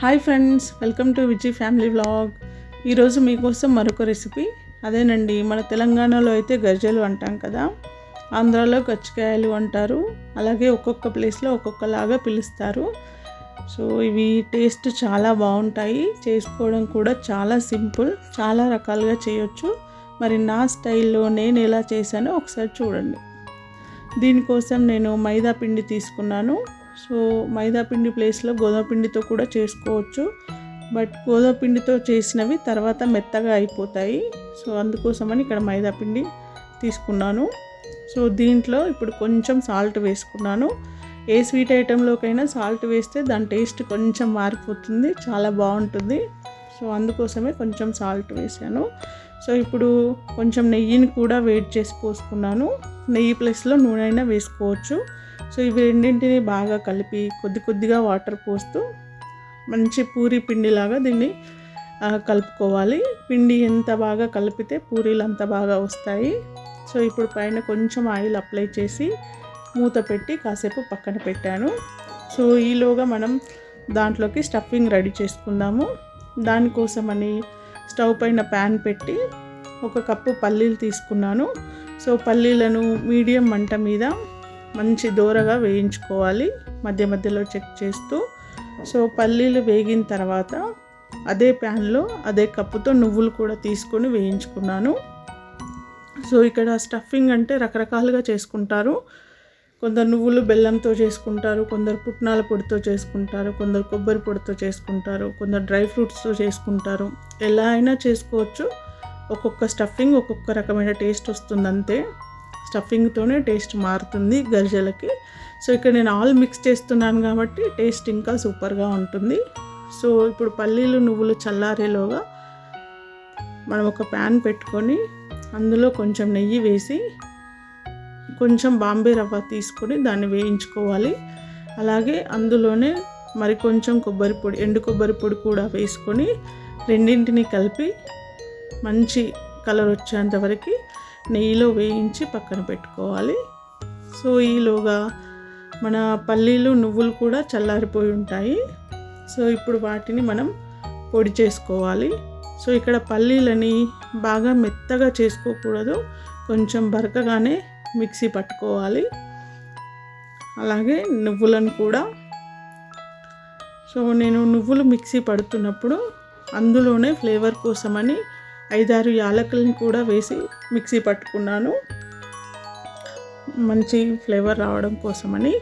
Hi friends welcome to Vijay family vlog. ఈరోజు మీకోసం మరొక రెసిపీ. అదేనండి మన తెలంగాణలో అయితే గజ్జలు అంటాం కదా ఆంధ్రాలో గచ్చికాయలు అంటారు. అలాగే ఒక్కొక్క ప్లేస్లో ఒక్కొక్కలాగా పిలుస్తారు. సో ఇవి టేస్ట్ చాలా బాగుంటాయి. చేసుకోవడం కూడా చాలా సింపుల్ చాలా రకాలుగా చేయొచ్చు. మరి నా స్టైల్లో నేను ఎలా చేశానో ఒకసారి చూడండి. దీనికోసం నేను మైదా పిండి తీసుకున్నాను. సో మైదాపిండి ప్లేస్లో గోధుమ పిండితో కూడా చేసుకోవచ్చు. బట్ గోధుమ పిండితో చేసినవి తర్వాత మెత్తగా అయిపోతాయి. సో అందుకోసమని ఇక్కడ మైదాపిండి తీసుకున్నాను. సో దీంట్లో ఇప్పుడు కొంచెం సాల్ట్ వేసుకున్నాను. ఏ స్వీట్ ఐటెంలోకైనా సాల్ట్ వేస్తే దాని టేస్ట్ కొంచెం మారిపోతుంది చాలా బాగుంటుంది. సో అందుకోసమే కొంచెం సాల్ట్ వేసాను సో ఇప్పుడు కొంచెం నెయ్యిని కూడా వేడి చేసి పోసుకున్నాను. నెయ్యి ప్లస్లో నూనె అయినా వేసుకోవచ్చు. సో ఇవి రెండింటిని బాగా కలిపి కొద్ది కొద్దిగా వాటర్ పోస్తూ మంచి పూరి పిండిలాగా దీన్ని కలుపుకోవాలి. పిండి ఎంత బాగా కలిపితే పూరీలు అంత బాగా వస్తాయి. సో ఇప్పుడు పైన కొంచెం ఆయిల్ అప్లై చేసి మూత పెట్టి కాసేపు పక్కన పెట్టాను. సో ఈలోగా మనం దాంట్లోకి స్టఫింగ్ రెడీ చేసుకుందాము. దానికోసమని స్టవ్ పైన ప్యాన్ పెట్టి ఒక కప్పు పల్లీలు తీసుకున్నాను. సో పల్లీలను మీడియం మంట మీద మంచి దూరగా వేయించుకోవాలి మధ్య మధ్యలో చెక్ చేస్తూ. సో పల్లీలు వేగిన తర్వాత అదే ప్యాన్లో అదే కప్పుతో నువ్వులు కూడా తీసుకొని వేయించుకున్నాను. సో ఇక్కడ స్టఫింగ్ అంటే రకరకాలుగా చేసుకుంటారు. కొందరు నువ్వులు బెల్లంతో చేసుకుంటారు కొందరు పుట్నాల పొడితో చేసుకుంటారు కొందరు కొబ్బరి పొడితో చేసుకుంటారు కొందరు డ్రై ఫ్రూట్స్తో చేసుకుంటారు. ఎలా అయినా చేసుకోవచ్చు. ఒక్కొక్క స్టఫింగ్ ఒక్కొక్క రకమైన టేస్ట్ వస్తుంది అంతే. స్టఫింగ్తోనే టేస్ట్ మారుతుంది గరిజలకి. సో ఇక్కడ నేను ఆల్ మిక్స్ చేస్తున్నాను కాబట్టి టేస్ట్ ఇంకా సూపర్గా ఉంటుంది. సో ఇప్పుడు పల్లీలు నువ్వులు చల్లారేలోగా మనం ఒక ప్యాన్ పెట్టుకొని అందులో కొంచెం నెయ్యి వేసి కొంచెం బాంబే రవ్వ తీసుకొని దాన్ని వేయించుకోవాలి. అలాగే అందులోనే మరి కొంచెం కొబ్బరి పొడి ఎండు కొబ్బరి పొడి కూడా వేసుకొని రెండింటిని కలిపి మంచి కలర్ వచ్చేంత వరకు నెయ్యిలో వేయించి పక్కన పెట్టుకోవాలి. సో ఈలోగా మన పల్లీలు నువ్వులు కూడా చల్లారిపోయి ఉంటాయి. సో ఇప్పుడు వాటిని మనం పొడి చేసుకోవాలి. సో ఇక్కడ పల్లీలని బాగా మెత్తగా చేసుకోకూడదు. కొంచెం బరకగానే మిక్సీ పట్టుకోవాలి. అలాగే నువ్వులను కూడా. సో నేను నువ్వులు మిక్సీ పడుతున్నప్పుడు అందులోనే ఫ్లేవర్ కోసమని ఐదారు యాలకులను కూడా వేసి మిక్సీ పట్టుకున్నాను. మంచి ఫ్లేవర్ రావడం కోసమని.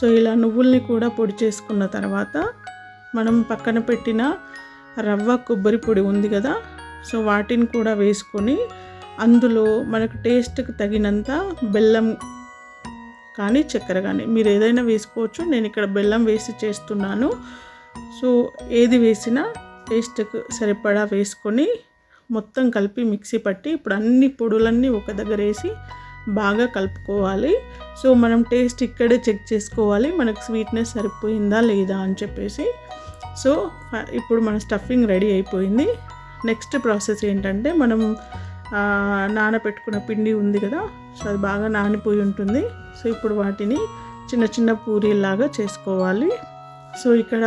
సో ఇలా నువ్వుల్ని కూడా పొడి చేసుకున్న తర్వాత మనం పక్కన పెట్టిన రవ్వ కొబ్బరి పొడి ఉంది కదా సో వాటిని కూడా వేసుకొని అందులో మనకు టేస్ట్కి తగినంత బెల్లం కానీ చక్కెర కానీ మీరు ఏదైనా వేసుకోవచ్చు. నేను ఇక్కడ బెల్లం వేసి చేస్తున్నాను. సో ఏది వేసినా టేస్ట్కి సరిపడా వేసుకొని మొత్తం కలిపి మిక్సీ పట్టి ఇప్పుడు అన్ని పొడులన్నీ ఒక దగ్గర వేసి బాగా కలుపుకోవాలి. సో మనం టేస్ట్ ఇక్కడే చెక్ చేసుకోవాలి. మనకు స్వీట్నెస్ సరిపోయిందా లేదా అని చెప్పేసి. సో ఇప్పుడు మన స్టఫింగ్ రెడీ అయిపోయింది. నెక్స్ట్ ప్రాసెస్ ఏంటంటే మనం నానబెట్టుకున్న పిండి ఉంది కదా సో అది బాగా నానిపోయి ఉంటుంది. సో ఇప్పుడు వాటిని చిన్న చిన్న పూరీలాగా చేసుకోవాలి. సో ఇక్కడ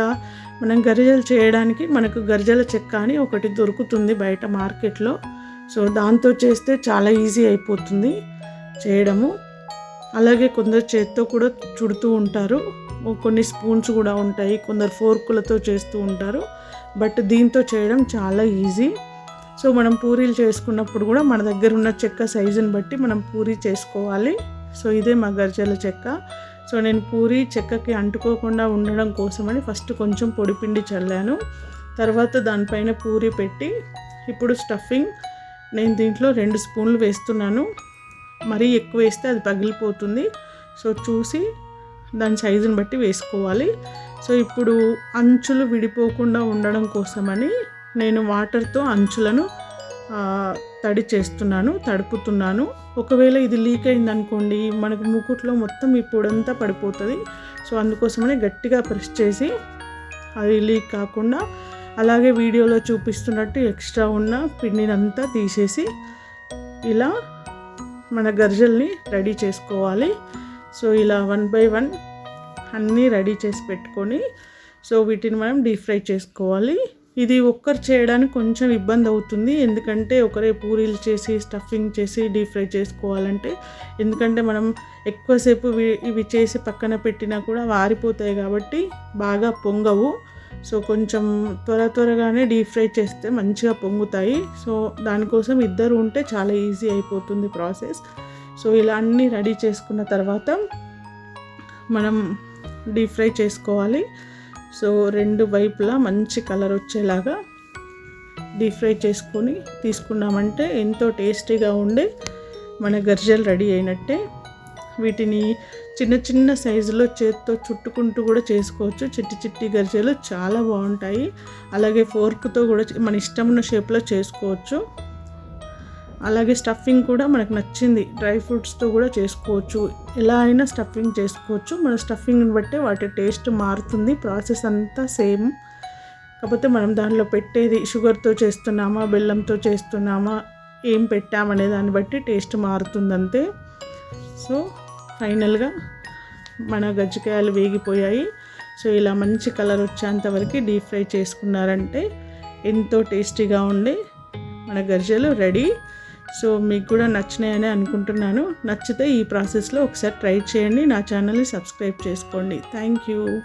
మనం గరిజలు చేయడానికి మనకు గరిజల చెక్క అని ఒకటి దొరుకుతుంది బయట మార్కెట్లో. సో దాంతో చేస్తే చాలా ఈజీ అయిపోతుంది చేయడము. అలాగే కొందరు చేత్తో కూడా చుడుతూ ఉంటారు. కొన్ని స్పూన్స్ కూడా ఉంటాయి కొందరు ఫోర్కులతో చేస్తూ ఉంటారు. బట్ దీంతో చేయడం చాలా ఈజీ. సో మనం పూరీలు చేసుకున్నప్పుడు కూడా మన దగ్గర ఉన్న చెక్క సైజుని బట్టి మనం పూరీ చేసుకోవాలి. సో ఇదే మా గర్జల చెక్క. సో నేను పూరి చెక్కకి అంటుకోకుండా ఉండడం కోసమని ఫస్ట్ కొంచెం పొడిపిండి చల్లాను. తర్వాత దానిపైన పూరి పెట్టి ఇప్పుడు స్టఫింగ్ నేను దీంట్లో రెండు స్పూన్లు వేస్తున్నాను. మరీ ఎక్కువ వేస్తే అది పగిలిపోతుంది. సో చూసి దాని సైజుని బట్టి వేసుకోవాలి. సో ఇప్పుడు అంచులు విడిపోకుండా ఉండడం కోసమని నేను వాటర్తో అంచులను తడి చేస్తున్నాను తడుపుతున్నాను. ఒకవేళ ఇది లీక్ అయిందనుకోండి మనకు మూకుట్లో మొత్తం ఈ పొడంతా పడిపోతుంది. సో అందుకోసమనే గట్టిగా ప్రెస్ చేసి అది లీక్ కాకుండా అలాగే వీడియోలో చూపిస్తున్నట్టు ఎక్స్ట్రా ఉన్న పిండినంతా తీసేసి ఇలా మన గర్జల్ని రెడీ చేసుకోవాలి. సో ఇలా వన్ బై వన్ అన్నీ రెడీ చేసి పెట్టుకొని సో వీటిని మనం డీప్ ఫ్రై చేసుకోవాలి. ఇది ఒక్కరు చేయడానికి కొంచెం ఇబ్బంది అవుతుంది. ఎందుకంటే ఒకరే పూరీలు చేసి స్టఫింగ్ చేసి డీప్ ఫ్రై చేసుకోవాలంటే. ఎందుకంటే మనం ఎక్కువసేపు ఇవి చేసి పక్కన పెట్టినా కూడా వారిపోతాయి కాబట్టి బాగా పొంగవు. సో కొంచెం త్వర త్వరగానే డీప్ ఫ్రై చేస్తే మంచిగా పొంగుతాయి. సో దానికోసం ఇద్దరు ఉంటే చాలా ఈజీ అయిపోతుంది ప్రాసెస్. సో ఇలా అన్నీ రెడీ చేసుకున్న తర్వాత మనం డీప్ ఫ్రై చేసుకోవాలి. సో రెండు వైపులా మంచి కలర్ వచ్చేలాగా డీప్ ఫ్రై చేసుకొని తీసుకున్నామంటే ఎంతో టేస్టీగా ఉండే మన గర్జలు రెడీ అయినట్టే. వీటిని చిన్న చిన్న సైజులో చేతితో చుట్టుకుంటూ కూడా చేసుకోవచ్చు. చిట్టి చిట్టి గర్జలు చాలా బాగుంటాయి. అలాగే ఫోర్క్తో కూడా మన ఇష్టం ఉన్న షేప్లో చేసుకోవచ్చు. అలాగే స్టఫింగ్ కూడా మనకు నచ్చింది. డ్రై ఫ్రూట్స్తో కూడా చేసుకోవచ్చు. ఎలా అయినా స్టఫింగ్ చేసుకోవచ్చు. మన స్టఫింగ్ని బట్టి వాటి టేస్ట్ మారుతుంది. ప్రాసెస్ అంతా సేమ్ కాకపోతే మనం దానిలో పెట్టేది షుగర్తో చేస్తున్నామా బెల్లంతో చేస్తున్నామా ఏం పెట్టామనే దాన్ని బట్టి టేస్ట్ మారుతుందంతే. సో ఫైనల్గా మన గజ్జికాయలు వేగిపోయాయి. సో ఇలా మంచి కలర్ వచ్చేంత వరకు డీప్ ఫ్రై చేసుకున్నారంటే ఎంతో టేస్టీగా ఉండే మన గజ్జలు రెడీ సో మీకు కూడా నచ్చినాయని అనుకుంటున్నాను. నచ్చితే ఈ ప్రాసెస్లో ఒకసారి ట్రై చేయండి. నా ఛానల్ని సబ్స్క్రైబ్ చేసుకోండి. Thank you.